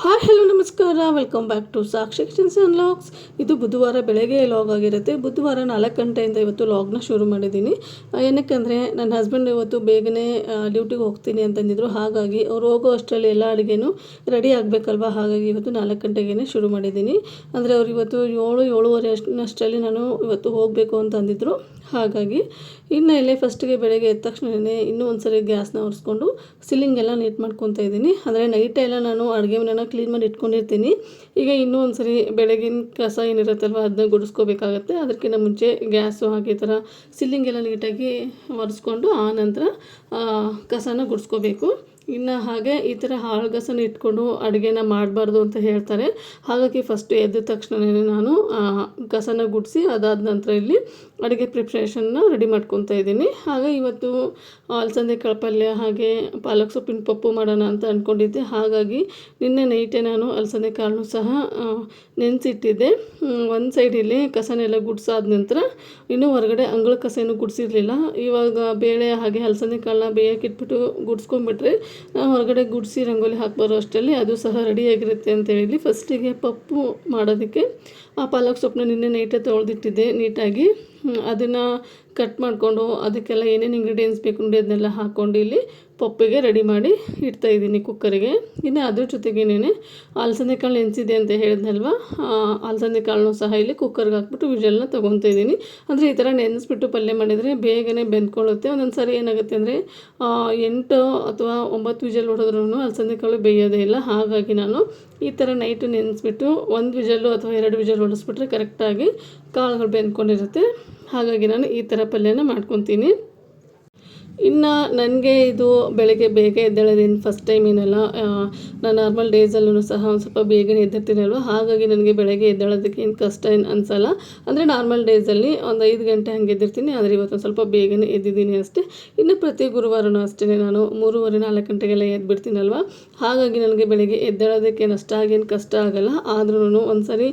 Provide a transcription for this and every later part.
Hi hello ನಮಸ್ಕಾರ. Welcome back to Sakshi kitchens and logs ಇದು ಬುಧವಾರ ಬೆಳಗ್ಗೆ ಲಾಗ್ ಆಗಿರುತ್ತೆ. ಬುಧವಾರ ನಾಲ್ಕು ಗಂಟೆಯಿಂದ ಇವತ್ತು ಲಾಗ್ನ ಶುರು ಮಾಡಿದ್ದೀನಿ. ಏನಕ್ಕೆ ಏನಕ್ಕೆಂದರೆ ನನ್ನ ಹಸ್ಬೆಂಡ್ ಇವತ್ತು ಬೇಗನೆ ಡ್ಯೂಟಿಗೆ ಹೋಗ್ತೀನಿ ಅಂತಂದಿದ್ರು. ಹಾಗಾಗಿ ಅವ್ರು ಹೋಗೋ ಅಷ್ಟರಲ್ಲಿ ಎಲ್ಲ ಅಡುಗೆನೂ ರೆಡಿ ಆಗಬೇಕಲ್ವ? ಹಾಗಾಗಿ ಇವತ್ತು ನಾಲ್ಕು ಗಂಟೆಗೇ ಶುರು ಮಾಡಿದ್ದೀನಿ. ಅಂದರೆ ಅವ್ರು ಇವತ್ತು ಏಳು, ಏಳುವರೆ ಅಷ್ಟು, ಅಷ್ಟರಲ್ಲಿ ನಾನು ಇವತ್ತು ಹೋಗಬೇಕು ಅಂತ ಅಂದಿದ್ರು ಹಾಗಾಗಿ ಇನ್ನು ಇಲ್ಲೇ ಫಸ್ಟಿಗೆ ಬೆಳಗ್ಗೆ ಎದ್ದ ತಕ್ಷಣವೇ ಇನ್ನೂ ಒಂದು ಸರಿ ಗ್ಯಾಸ್ನ ಒರೆಸ್ಕೊಂಡು ಸಿಲಿಂಗ್ ಎಲ್ಲ ನೀಟ್ ಮಾಡ್ಕೊತಾ ಇದ್ದೀನಿ. ಅಂದರೆ ನೈಟೇ ಎಲ್ಲ ನಾನು ಅಡುಗೆ ಮನೆನ ಕ್ಲೀನ್ ಮಾಡಿ ಇಟ್ಕೊಂಡಿರ್ತೀನಿ. ಈಗ ಇನ್ನೂ ಒಂದು ಸರಿ ಬೆಳಗಿನ ಕಸ ಏನಿರುತ್ತಲ್ವ ಅದನ್ನ ಗುಡಿಸ್ಕೋಬೇಕಾಗತ್ತೆ. ಅದಕ್ಕಿಂತ ಮುಂಚೆ ಗ್ಯಾಸು ಹಾಗೆ ಈ ಥರ ಸಿಲ್ಲಿಂಗ್ ಎಲ್ಲ ನೀಟಾಗಿ ಒರೆಸ್ಕೊಂಡು ಆ ನಂತರ ಕಸನ ಗುಡಿಸ್ಕೋಬೇಕು. ಇನ್ನು ಹಾಗೆ ಈ ಥರ ಹಾಳುಗಸನ ಇಟ್ಕೊಂಡು ಅಡುಗೆನ ಮಾಡಬಾರ್ದು ಅಂತ ಹೇಳ್ತಾರೆ. ಹಾಗಾಗಿ ಫಸ್ಟು ಎದ್ದ ತಕ್ಷಣವೇ ನಾನು ಕಸನ ಗುಡಿಸಿ ಅದಾದ ನಂತರ ಇಲ್ಲಿ ಅಡುಗೆ ಪ್ರಿಪ್ರೇಷನ್ನ ರೆಡಿ ಮಾಡ್ಕೊತಾ ಇದ್ದೀನಿ. ಹಾಗೆ ಇವತ್ತು ಅಲಸಂದೆ ಕಾಳು ಹಾಗೆ ಪಾಲಕ್ ಸೊಪ್ಪಿನ ಪಪ್ಪು ಮಾಡೋಣ ಅಂತ ಅಂದ್ಕೊಂಡಿದ್ದೆ ಹಾಗಾಗಿ ನಿನ್ನೆ ನೈಟೇ ನಾನು ಅಲಸಂದೆ ಕಾಳನ್ನು ಸಹ ನೆನೆಸಿಟ್ಟಿದ್ದೆ. ಒಂದು ಸೈಡಲ್ಲಿ ಕಸನೆಲ್ಲ ಗುಡಿಸಾದ ನಂತರ ಇನ್ನೂ ಹೊರಗಡೆ ಅಂಗಳ ಕಸ ಏನು ಗುಡಿಸಿರಲಿಲ್ಲ. ಇವಾಗ ಬೇಳೆ ಹಾಗೆ ಅಲಸಂದೆ ಕಾಳನ್ನ ಬೇಯೋಕ್ಕಿಟ್ಬಿಟ್ಟು ಗುಡಿಸ್ಕೊಂಡ್ಬಿಟ್ರೆ ಹೊರಗಡೆ ಗುಡಿಸಿ ರಂಗೋಲಿ ಹಾಕ್ಬಾರೋ ಅಷ್ಟರಲ್ಲಿ ಅದು ಸಹ ರೆಡಿಯಾಗಿರುತ್ತೆ ಅಂತ ಹೇಳಿ ಫಸ್ಟಿಗೆ ಪಪ್ಪು ಮಾಡೋದಕ್ಕೆ ಆ ಪಾಲಕ್ ಸೊಪ್ಪನ್ನ ನಿನ್ನೆ ನೈಟೇ ತೊಳೆದಿಟ್ಟಿದ್ದೆ ನೀಟಾಗಿ. ಅದನ್ನು ಕಟ್ ಮಾಡಿಕೊಂಡು ಅದಕ್ಕೆಲ್ಲ ಏನೇನು ಇಂಗ್ರೀಡಿಯೆಂಟ್ಸ್ ಬೇಕು ನೋಡಿ ಅದನ್ನೆಲ್ಲ ಹಾಕ್ಕೊಂಡು ಇಲ್ಲಿ ಪಪ್ಪಿಗೆ ರೆಡಿ ಮಾಡಿ ಇಡ್ತಾ ಇದ್ದೀನಿ ಕುಕ್ಕರಿಗೆ ಇನ್ನು ಅದ್ರ ಜೊತೆಗೇನೆ ಅಲಸಂದೆ ಕಾಳು ನೆನೆಸಿದೆ ಅಂತ ಹೇಳಿದ್ನಲ್ವ? ಅಲಸಂದೆ ಕಾಳನ್ನು ಸಹ ಇಲ್ಲಿ ಕುಕ್ಕರ್ಗೆ ಹಾಕ್ಬಿಟ್ಟು ವಿಜಲ್ನ ತೊಗೊತಾ ಇದ್ದೀನಿ. ಅಂದರೆ ಈ ಥರ ನೆನೆಸ್ಬಿಟ್ಟು ಪಲ್ಯ ಮಾಡಿದರೆ ಬೇಗನೆ ಬೆಂದ್ಕೊಳ್ಳುತ್ತೆ. ಒಂದೊಂದು ಸಾರಿ ಏನಾಗುತ್ತೆ ಅಂದರೆ ಎಂಟು ಅಥವಾ ಒಂಬತ್ತು ವಿಜಲ್ ಹೊಡೆದ್ರೂ ಅಲಸಂದೆ ಕಾಳು ಬೇಯೋದೇ ಇಲ್ಲ. ಹಾಗಾಗಿ ನಾನು ಈ ಥರ ನೈಟು ನೆನೆಸ್ಬಿಟ್ಟು ಒಂದು ವಿಜಲ್ಲು ಅಥವಾ ಎರಡು ವಿಜಲ್ ಹೊಡೆಸ್ಬಿಟ್ರೆ ಕರೆಕ್ಟಾಗಿ ಕಾಳುಗಳು ಬೆಂದ್ಕೊಂಡಿರುತ್ತೆ. ಹಾಗಾಗಿ ನಾನು ಈ ಥರ ಪಲ್ಯನ ಮಾಡ್ಕೊತೀನಿ. ಇನ್ನು ನನಗೆ ಇದು ಬೆಳಗ್ಗೆ ಬೇಗ ಎದ್ದೇಳೋದೇನು ಫಸ್ಟ್ ಟೈಮ್ ಏನಲ್ಲ ನಾನು ನಾರ್ಮಲ್ ಡೇಸಲ್ಲೂ ಸಹ ಒಂದು ಸ್ವಲ್ಪ ಬೇಗನೆ ಎದ್ದಿರ್ತೀನಲ್ವ ಹಾಗಾಗಿ ನನಗೆ ಬೆಳಗ್ಗೆ ಎದ್ದೇಳೋದಕ್ಕೆ ಏನು ಕಷ್ಟ ಏನು ಅನಿಸಲ್ಲ. ಅಂದರೆ ನಾರ್ಮಲ್ ಡೇಸಲ್ಲಿ ಒಂದು ಐದು ಗಂಟೆ ಹಂಗೆ ಎದ್ದಿರ್ತೀನಿ, ಆದರೆ ಇವತ್ತು ಒಂದು ಸ್ವಲ್ಪ ಬೇಗನೆ ಎದ್ದಿದ್ದೀನಿ ಅಷ್ಟೇ. ಇನ್ನು ಪ್ರತಿ ಗುರುವಾರನೂ ಅಷ್ಟೇ ನಾನು ಮೂರುವರೆ ನಾಲ್ಕು ಗಂಟೆಗೆಲ್ಲ ಎದ್ಬಿಡ್ತೀನಲ್ವ ಹಾಗಾಗಿ ನನಗೆ ಬೆಳಗ್ಗೆ ಎದ್ದೇಳೋದಕ್ಕೆ ಏನು ಅಷ್ಟಾಗೇನು ಕಷ್ಟ ಆಗಲ್ಲ. ಆದ್ರೂ ಒಂದು ಸರಿ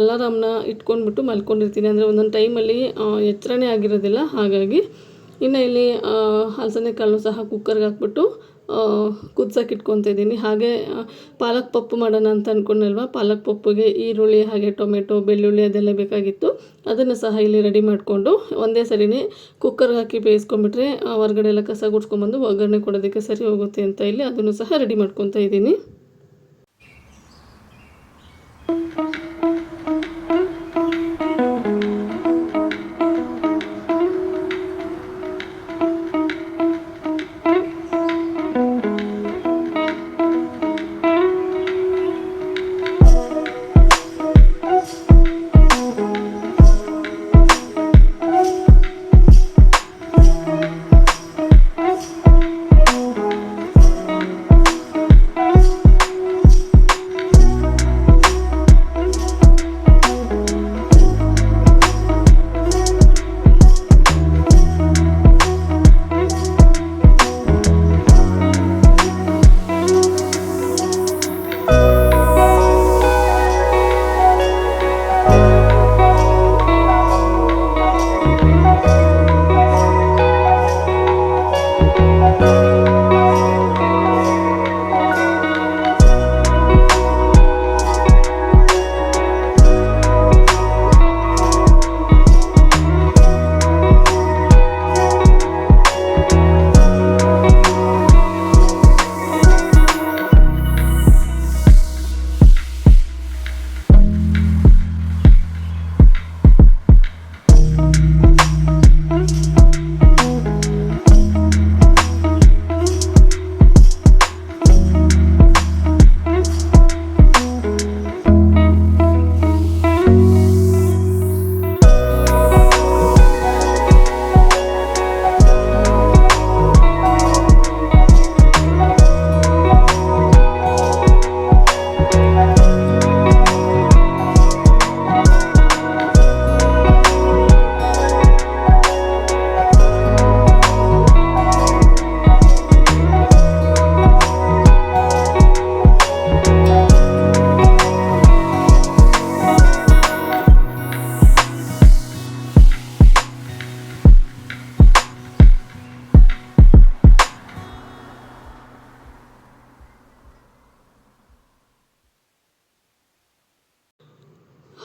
ಅಲಾರಾಮ್ನ ಇಟ್ಕೊಂಡ್ಬಿಟ್ಟು ಮಲ್ಕೊಂಡಿರ್ತೀನಿ. ಅಂದರೆ ಒಂದೊಂದು ಟೈಮಲ್ಲಿ ಎಚ್ಚರನೇ ಆಗಿರೋದಿಲ್ಲ. ಹಾಗಾಗಿ ಇನ್ನು ಇಲ್ಲಿ ಹಲಸನೆ ಕಾಳು ಸಹ ಕುಕ್ಕರ್ಗೆ ಹಾಕ್ಬಿಟ್ಟು ಕುದ್ಸೋಕೆ ಇಟ್ಕೊತಿದ್ದೀನಿ ಹಾಗೆ ಪಾಲಕ್ ಪಪ್ಪು ಮಾಡೋಣ ಅಂತ ಅಂದ್ಕೊಂಡಲ್ವ ಪಾಲಕ್ ಪಪ್ಪುಗೆ ಈರುಳ್ಳಿ, ಹಾಗೆ ಟೊಮೆಟೊ, ಬೆಳ್ಳುಳ್ಳಿ ಅದೆಲ್ಲ ಬೇಕಾಗಿತ್ತು. ಅದನ್ನು ಸಹ ಇಲ್ಲಿ ರೆಡಿ ಮಾಡಿಕೊಂಡು, ಒಂದೇ ಸರಿನೇ ಕುಕ್ಕರ್ಗೆ ಹಾಕಿ ಬೇಯಿಸ್ಕೊಂಬಿಟ್ರೆ ಹೊರಗಡೆ ಎಲ್ಲ ಕಸ ಗುಡ್ಸ್ಕೊಂಬಂದು ಒಗ್ಗರಣೆ ಕೊಡೋದಕ್ಕೆ ಸರಿ ಹೋಗುತ್ತೆ ಅಂತ ಇಲ್ಲಿ ಅದನ್ನು ಸಹ ರೆಡಿ ಮಾಡ್ಕೊತಾ ಇದ್ದೀನಿ.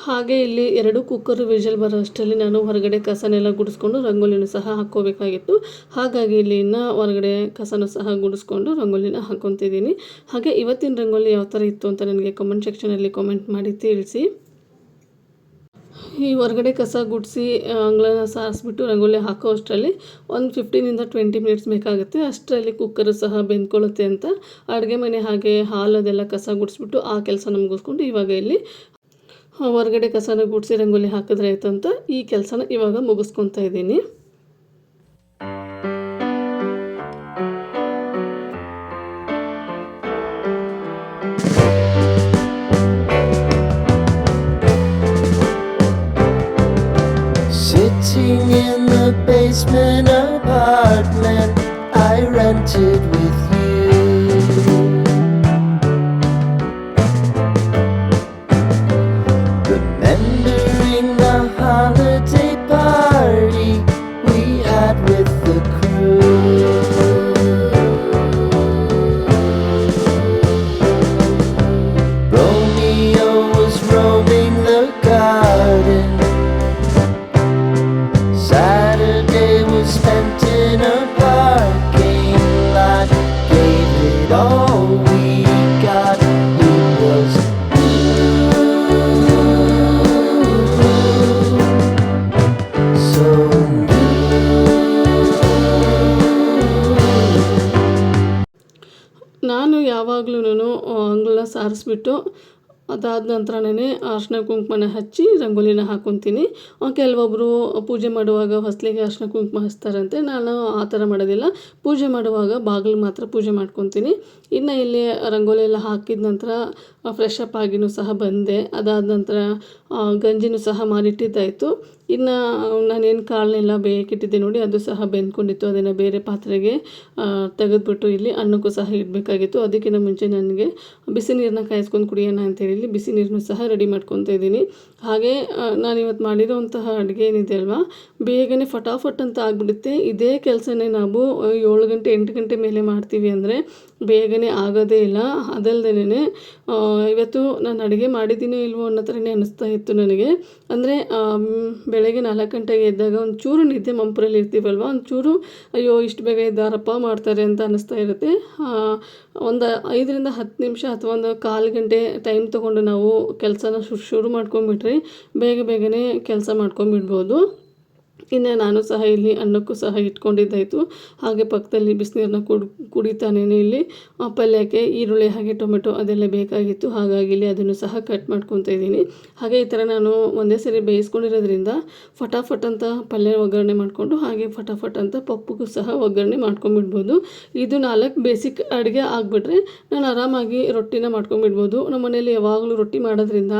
ಹಾಗೆ ಇಲ್ಲಿ ಎರಡು ಕುಕ್ಕರ್ ವಿಷಲ್ ಬರೋ ಅಷ್ಟರಲ್ಲಿ ನಾನು ಹೊರಗಡೆ ಕಸನೆಲ್ಲ ಗುಡಿಸ್ಕೊಂಡು ರಂಗೋಲಿನೂ ಸಹ ಹಾಕ್ಕೋಬೇಕಾಗಿತ್ತು. ಹಾಗಾಗಿ ಇಲ್ಲಿ ಇನ್ನು ಹೊರಗಡೆ ಕಸನೂ ಸಹ ಗುಡಿಸ್ಕೊಂಡು ರಂಗೋಲಿನ ಹಾಕ್ಕೊತಿದ್ದೀನಿ. ಹಾಗೆ ಇವತ್ತಿನ ರಂಗೋಲಿ ಯಾವ ಥರ ಇತ್ತು ಅಂತ ನನಗೆ ಕಮೆಂಟ್ ಸೆಕ್ಷನಲ್ಲಿ ಕಾಮೆಂಟ್ ಮಾಡಿ ತಿಳಿಸಿ. ಈ ಹೊರಗಡೆ ಕಸ ಗುಡಿಸಿ ಅಂಗಳನ ಸಾರಿಸ್ಬಿಟ್ಟು ರಂಗೋಲಿ ಹಾಕೋ ಅಷ್ಟರಲ್ಲಿ ಒಂದು ಫಿಫ್ಟೀನಿಂದ ಟ್ವೆಂಟಿ ಮಿನಿಟ್ಸ್ ಬೇಕಾಗುತ್ತೆ. ಅಷ್ಟರಲ್ಲಿ ಕುಕ್ಕರು ಸಹ ಬೆಂದ್ಕೊಳ್ಳುತ್ತೆ ಅಂತ. ಅಡುಗೆ ಮನೆ ಹಾಗೆ ಹಾಲು ಅದೆಲ್ಲ ಕಸ ಗುಡಿಸ್ಬಿಟ್ಟು ಆ ಕೆಲಸ ಮುಗಿಸ್ಕೊಂಡು ಇವಾಗ ಇಲ್ಲಿ ಹೊರಗಡೆ ಕಸನ ಗುಡಿಸಿ ರಂಗೋಲಿ ಹಾಕಿದ್ರೆ ಆಯ್ತಂತ ಈ ಕೆಲಸನ ಇವಾಗ ಮುಗಿಸ್ಕೊತಾ ಇದ್ದೀನಿ Sitting in the basement apartment I rented with ಅಂಗಳನ್ನ ಸಾರಿಸ್ಬಿಟ್ಟು ಅದಾದ ನಂತರನೇ ಅರ್ಶಿನ ಕುಂಕುಮನ ಹಚ್ಚಿ ರಂಗೋಲಿನ ಹಾಕ್ಕೊತೀನಿ ಕೆಲವೊಬ್ಬರು ಪೂಜೆ ಮಾಡುವಾಗ ಹೊಸಲಿಗೆ ಅರ್ಶಿನ ಕುಂಕುಮ ಹಚ್ತಾರಂತೆ. ನಾನು ಆ ಥರ ಮಾಡೋದಿಲ್ಲ. ಪೂಜೆ ಮಾಡುವಾಗ ಬಾಗಿಲು ಮಾತ್ರ ಪೂಜೆ ಮಾಡ್ಕೊತೀನಿ. ಇನ್ನು ಇಲ್ಲಿ ರಂಗೋಲಿ ಎಲ್ಲ ಹಾಕಿದ ನಂತರ ಫ್ರೆಶ್ ಅಪ್ ಆಗಿನೂ ಸಹ ಬಂದೆ. ಅದಾದ ನಂತರ ಗಂಜಿನೂ ಸಹ ಮಾಡಿಟ್ಟಿದ್ದಾಯಿತು ಇನ್ನು ನಾನೇನು ಕಾಳನ್ನೆಲ್ಲ ಬೇಯಕ್ಕಿಟ್ಟಿದ್ದೆ ನೋಡಿ, ಅದು ಸಹ ಬೆಂದ್ಕೊಂಡಿತ್ತು. ಅದನ್ನು ಬೇರೆ ಪಾತ್ರೆಗೆ ತೆಗೆದುಬಿಟ್ಟು ಇಲ್ಲಿ ಅನ್ನಕ್ಕೂ ಸಹ ಇಡಬೇಕಾಗಿತ್ತು. ಅದಕ್ಕಿಂತ ಮುಂಚೆ ನನಗೆ ಬಿಸಿ ನೀರನ್ನ ಕಾಯಿಸ್ಕೊಂಡು ಕುಡಿಯೋಣ ಅಂತೇಳಿ ಇಲ್ಲಿ ಬಿಸಿ ನೀರನ್ನು ಸಹ ರೆಡಿ ಮಾಡ್ಕೊತಾ ಇದ್ದೀನಿ. ಹಾಗೆ ನಾನು ಇವತ್ತು ಮಾಡಿರೋಂತಹ ಅಡುಗೆ ಏನಿದೆ ಅಲ್ವಾ, ಬೇಗನೆ ಫಟಾಫಟ್ ಅಂತ ಆಗಿಬಿಡುತ್ತೆ. ಇದೇ ಕೆಲಸನೇ ನಾವು ಏಳು ಗಂಟೆ, ಎಂಟು ಗಂಟೆ ಮೇಲೆ ಮಾಡ್ತೀವಿ ಅಂದರೆ ಬೇಗನೆ ಆಗೋದೇ ಇಲ್ಲ. ಅದಲ್ಲದೇನೆ ಇವತ್ತು ನಾನು ಅಡುಗೆ ಮಾಡಿದ್ದೀನೋ ಇಲ್ವೋ ಅನ್ನೋ ಥರನೇ ಅನ್ನಿಸ್ತಾ ಇತ್ತು ನನಗೆ. ಅಂದರೆ ಬೆಳಗ್ಗೆ ನಾಲ್ಕು ಗಂಟೆಗೆ ಎದ್ದಾಗ ಒಂದು ಚೂರು ನಿದ್ದೆ ಮಂಪರಲ್ಲಿ ಇರ್ತೀವಲ್ವ ಒಂದು ಚೂರು ಅಯ್ಯೋ, ಇಷ್ಟು ಬೇಗ ಇದ್ದಾರಪ್ಪ ಮಾಡ್ತಾರೆ ಅಂತ ಅನ್ನಿಸ್ತಾ ಇರುತ್ತೆ. ಒಂದು ಐದರಿಂದ ಹತ್ತು ನಿಮಿಷ ಅಥವಾ ಒಂದು ಕಾಲು ಗಂಟೆ ಟೈಮ್ ತೊಗೊಂಡು ನಾವು ಕೆಲಸನ ಶುರು ಮಾಡ್ಕೊಂಬಿಟ್ರೆ ಬೇಗ ಬೇಗನೆ ಕೆಲಸ ಮಾಡ್ಕೊಂಬಿಡ್ಬೋದು ಇನ್ನು ನಾನು ಸಹ ಇಲ್ಲಿ ಅನ್ನಕ್ಕೂ ಸಹ ಇಟ್ಕೊಂಡಿದ್ದಾಯಿತು. ಹಾಗೆ ಪಕ್ಕದಲ್ಲಿ ಬಿಸಿನೀರನ್ನ ಕುಡ್, ಕುಡಿತಾನೇ ಇಲ್ಲಿ. ಪಲ್ಯಕ್ಕೆ ಈರುಳ್ಳಿ, ಹಾಗೆ ಟೊಮೆಟೊ ಅದೆಲ್ಲ ಬೇಕಾಗಿತ್ತು. ಹಾಗಾಗಿ ಇಲ್ಲಿ ಅದನ್ನು ಸಹ ಕಟ್ ಮಾಡ್ಕೊತಾ ಇದ್ದೀನಿ. ಹಾಗೆ ಈ ಥರ ನಾನು ಒಂದೇ ಸರಿ ಬೇಯಿಸ್ಕೊಂಡಿರೋದ್ರಿಂದ ಫಟಾಫಟ್ ಅಂತ ಪಲ್ಯ ಒಗ್ಗರಣೆ ಮಾಡಿಕೊಂಡು, ಹಾಗೆ ಫಟಾಫಟ್ ಅಂತ ಪಪ್ಪುಗೂ ಸಹ ಒಗ್ಗರಣೆ ಮಾಡ್ಕೊಂಬಿಡ್ಬೋದು. ಇದು ನಾಲ್ಕು ಬೇಸಿಕ್ ಅಡುಗೆ ಆಗಿಬಿಟ್ರೆ ನಾನು ಆರಾಮಾಗಿ ರೊಟ್ಟಿನ ಮಾಡ್ಕೊಂಬಿಡ್ಬೋದು. ನಮ್ಮ ಮನೇಲಿ ಯಾವಾಗಲೂ ರೊಟ್ಟಿ ಮಾಡೋದ್ರಿಂದ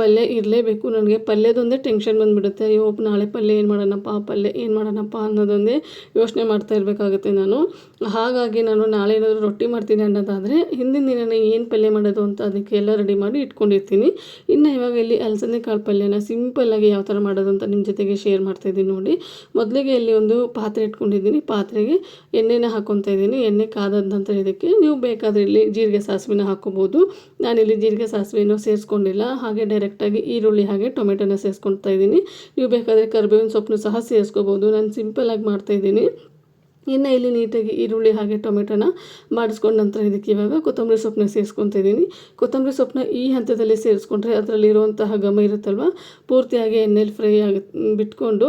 ಪಲ್ಯ ಇರಲೇಬೇಕು. ನನಗೆ ಪಲ್ಯದೊಂದೇ ಟೆನ್ಷನ್ ಬಂದುಬಿಡುತ್ತೆ. ಅಯ್ಯೋ, ನಾಳೆ ಪಲ್ಯ ಏನು ಮಾಡೋಣಪ್ಪ? ಪಲ್ಯ ಏನು ಮಾಡೋಣಪ್ಪ ಅನ್ನೋದೊಂದೇ ಯೋಚನೆ ಮಾಡ್ತಾ ಇರಬೇಕಾಗುತ್ತೆ ನಾನು. ಹಾಗಾಗಿ ನಾನು ನಾಳೆ ಏನಾದರೂ ರೊಟ್ಟಿ ಮಾಡ್ತೀನಿ ಅನ್ನೋದಾದರೆ ಹಿಂದಿನ ದಿನ ಏನು ಪಲ್ಯ ಮಾಡೋದು ಅಂತ ಅದಕ್ಕೆ ಎಲ್ಲ ರೆಡಿ ಮಾಡಿ ಇಟ್ಕೊಂಡಿರ್ತೀನಿ. ಇನ್ನು ಇವಾಗ ಇಲ್ಲಿ ಅಲಸಂದೆ ಕಾಳು ಪಲ್ಯನ ಸಿಂಪಲ್ಲಾಗಿ ಯಾವ ಥರ ಮಾಡೋದು ಅಂತ ನಿಮ್ಮ ಜೊತೆಗೆ ಶೇರ್ ಮಾಡ್ತಾಯಿದ್ದೀನಿ ನೋಡಿ. ಮೊದಲಿಗೆ ಇಲ್ಲಿ ಒಂದು ಪಾತ್ರೆ ಇಟ್ಕೊಂಡಿದ್ದೀನಿ. ಪಾತ್ರೆಗೆ ಎಣ್ಣೆನ ಹಾಕ್ಕೊತಾ ಇದ್ದೀನಿ. ಎಣ್ಣೆ ಕಾದಂತ ನಂತರ ಇದಕ್ಕೆ ನೀವು ಬೇಕಾದರೆ ಇಲ್ಲಿ ಜೀರಿಗೆ ಸಾಸಿವೆನ ಹಾಕ್ಕೋಬೋದು ನಾನಿಲ್ಲಿ ಜೀರಿಗೆ ಸಾಸಿವೆನೂ ಸೇರಿಸ್ಕೊಂಡಿಲ್ಲ. ಹಾಗೆ ಡೈರೆಕ್ಟಾಗಿ ಈರುಳ್ಳಿ ಹಾಗೆ ಟೊಮೆಟೊನ ಸೇರಿಸ್ಕೊಳ್ತಾ ಇದ್ದೀನಿ. ನೀವು ಬೇಕಾದರೆ ಕರಿಬೇವಿನ ಸೊಪ್ಪನ್ನು ಸಹ ಸೇರಿಸ್ಕೋಬೋದು ನಾನು ಸಿಂಪಲ್ಲಾಗಿ ಮಾಡ್ತಾಯಿದ್ದೀನಿ ಇನ್ನು ಇಲ್ಲಿ ನೀಟಾಗಿ ಈರುಳ್ಳಿ ಹಾಗೆ ಟೊಮೆಟೊನ ಮಾಡಿಸ್ಕೊಂಡ ನಂತರ ಇದಕ್ಕೆ ಇವಾಗ ಕೊತ್ತಂಬರಿ ಸೊಪ್ಪನ್ನ ಸೇರಿಸ್ಕೊತಿದ್ದೀನಿ ಕೊತ್ತಂಬರಿ ಸೊಪ್ಪನ್ನ ಈ ಹಂತದಲ್ಲಿ ಸೇರಿಸ್ಕೊಂಡ್ರೆ ಅದರಲ್ಲಿರುವಂತಹ ಘಮ ಇರುತ್ತಲ್ವ? ಪೂರ್ತಿಯಾಗಿ ಎಣ್ಣೆಲಿ ಫ್ರೈ ಆಗಿ ಬಿಟ್ಕೊಂಡು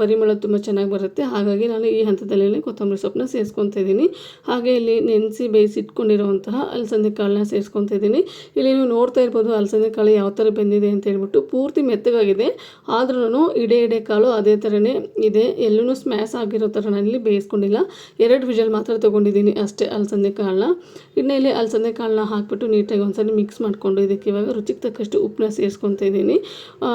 ಪರಿಮಳ ತುಂಬ ಚೆನ್ನಾಗಿ ಬರುತ್ತೆ. ಹಾಗಾಗಿ ನಾನು ಈ ಹಂತದಲ್ಲೇ ಕೊತ್ತಂಬರಿ ಸೊಪ್ಪನ್ನ ಸೇರಿಸ್ಕೊತಾ ಇದ್ದೀನಿ ಹಾಗೆ ಇಲ್ಲಿ ನೆನೆಸಿ ಬೇಯಿಸಿಟ್ಕೊಂಡಿರುವಂತಹ ಅಲಸಂದೆ ಕಾಳನ್ನ ಸೇರಿಸ್ಕೊತಾ ಇದ್ದೀನಿ ಇಲ್ಲಿ ನೀವು ನೋಡ್ತಾ ಇರ್ಬೋದು ಅಲಸಂದೆ ಕಾಳು ಯಾವ ಥರ ಬೆಂದಿದೆ ಅಂತ ಹೇಳ್ಬಿಟ್ಟು ಪೂರ್ತಿ ಮೆತ್ತಗಾಗಿದೆ. ಆದ್ರೂ ಇಡೆ ಇಡೆ ಕಾಳು ಅದೇ ಥರನೇ ಇದೆ. ಎಲ್ಲೂ ಸ್ಮ್ಯಾಸ್ ಆಗಿರೋ ಥರ ಇಲ್ಲಿ ಬೇಯಿಸ್ಕೊಂಡಿಲ್ಲ ಎರಡು ವಿಜಲ್ ಮಾತ್ರ ತೊಗೊಂಡಿದ್ದೀನಿ ಅಷ್ಟೇ, ಅಲಸಂದೆ ಕಾಳನ್ನ. ಇನ್ನು ಇಲ್ಲಿ ಅಲಸಂದೆ ಕಾಳನ್ನ ಹಾಕಿಬಿಟ್ಟು ನೀಟಾಗಿ ಒಂದ್ಸರಿ ಮಿಕ್ಸ್ ಮಾಡಿಕೊಂಡು ಇದಕ್ಕೆ ಇವಾಗ ರುಚಿಗೆ ತಕ್ಕಷ್ಟು ಉಪ್ಪನ್ನ ಸೇರಿಸ್ಕೊತಾ ಇದ್ದೀನಿ.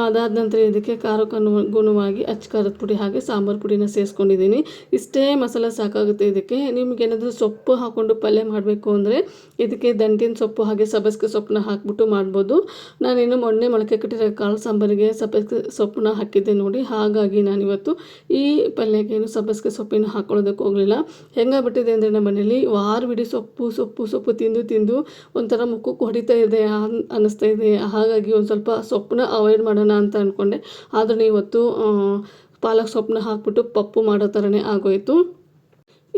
ಅದಾದ ನಂತರ ಇದಕ್ಕೆ ಖಾರಕ್ಕೆ ಅನುಗುಣವಾಗಿ ಅಚ್ಚ ಖಾರದ ಪುಡಿ ಹಾಗೆ ಸಾಂಬಾರು ಪುಡಿನ ಸೇರಿಸ್ಕೊಂಡಿದ್ದೀನಿ. ಇಷ್ಟೇ ಮಸಾಲ ಸಾಕಾಗುತ್ತೆ ಇದಕ್ಕೆ. ನಿಮ್ಗೆ ಏನಾದರೂ ಸೊಪ್ಪು ಹಾಕ್ಕೊಂಡು ಪಲ್ಯ ಮಾಡಬೇಕು ಅಂದರೆ ಇದಕ್ಕೆ ದಂಟಿನ ಸೊಪ್ಪು ಹಾಗೆ ಸಬ್ಬಸಿಗೆ ಸೊಪ್ಪನ್ನ ಹಾಕ್ಬಿಟ್ಟು ಮಾಡ್ಬೋದು. ನಾನೇನು ಮೊನ್ನೆ ಮೊಳಕೆ ಕಟ್ಟಿರೋ ಕಾಳು ಸಾಂಬಾರಿಗೆ ಸಬಸಿಗೆ ಸೊಪ್ಪನ್ನ ಹಾಕಿದ್ದೆ ನೋಡಿ. ಹಾಗಾಗಿ ನಾನಿವತ್ತು ಈ ಪಲ್ಯಕ್ಕೆ ಏನು ಸೊಪ್ಪಿನ ಹಾಕ್ಕೊಳ್ಳೋದಕ್ಕೆ ಹೋಗಲಿಲ್ಲ. ಹೆಂಗಾಗ್ಬಿಟ್ಟಿದೆ ಅಂದರೆ ನಮ್ಮ ಮನೇಲಿ ವಾರವಿಡೀ ಸೊಪ್ಪು ಸೊಪ್ಪು ಸೊಪ್ಪು ತಿಂದು ತಿಂದು ಒಂಥರ ಮುಖಕ್ಕೆ ಹೊಡಿತಾ ಇದೆ ಅನ್- ಅನ್ನಿಸ್ತಾ ಇದೆ. ಹಾಗಾಗಿ ಒಂದು ಸ್ವಲ್ಪ ಸೊಪ್ಪನ್ನ ಅವಾಯ್ಡ್ ಮಾಡೋಣ ಅಂತ ಅಂದ್ಕೊಂಡೆ ಆದ್ರೆ ಇವತ್ತು ಪಾಲಕ್ ಸೊಪ್ಪನ್ನ ಹಾಕ್ಬಿಟ್ಟು ಪಪ್ಪು ಮಾಡೋ ಥರನೇ ಆಗೋಯಿತು.